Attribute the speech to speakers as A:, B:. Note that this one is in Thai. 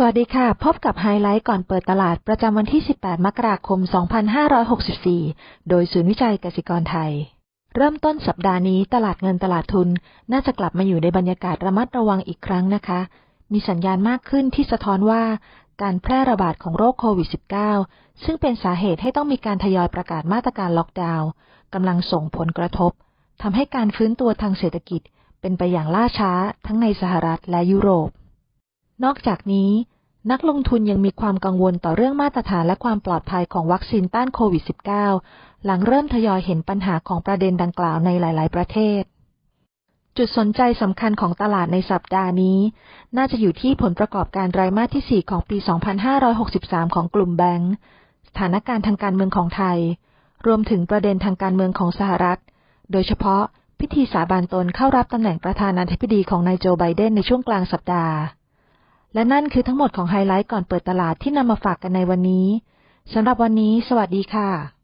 A: สวัสดีค่ะ พบกับไฮไลท์ก่อนเปิดตลาดประจำวันที่ 18 มกราคม 2564 โดยศูนย์วิจัยกสิกรไทย เริ่มต้นสัปดาห์นี้ตลาดเงินตลาดทุน น่าจะกลับมาอยู่ในบรรยากาศระมัดระวังอีกครั้งนะคะ มีสัญญาณมากขึ้นที่สะท้อนว่า การแพร่ระบาดของโรคโควิด -19 ซึ่งเป็นสาเหตุให้ต้องมีการทยอยประกาศมาตรการล็อกดาวน์กำลังส่งผลกระทบทำให้การฟื้นตัวทางเศรษฐกิจ เป็นไปอย่างล่าช้า ทั้งในสหรัฐและยุโรป นอกจากนี้นักลงทุนยังมีความกังวลต่อเรื่องมาตรฐานและความปลอดภัยของวัคซีนต้านโควิด -19 หลังเริ่มทยอยเห็นปัญหาของประเด็นดังกล่าวในหลาย ๆ ประเทศ จุดสนใจสำคัญของตลาดในสัปดาห์นี้ น่าจะอยู่ที่ผลประกอบการไตรมาสที่ 4 ของปี 2563 ของกลุ่มแบงก์สถานการณ์ทางการเมืองของไทย รวมถึงประเด็นทางการเมืองของสหรัฐ โดยเฉพาะพิธีสาบานตนเข้ารับตำแหน่งประธานาธิบดีของนายโจไบเดนในช่วงกลางสัปดาห์ และนั่นคือทั้งหมดของไฮไลท์ก่อนเปิดตลาดที่นำมาฝากกันในวันนี้สำหรับวันนี้ สวัสดีค่ะ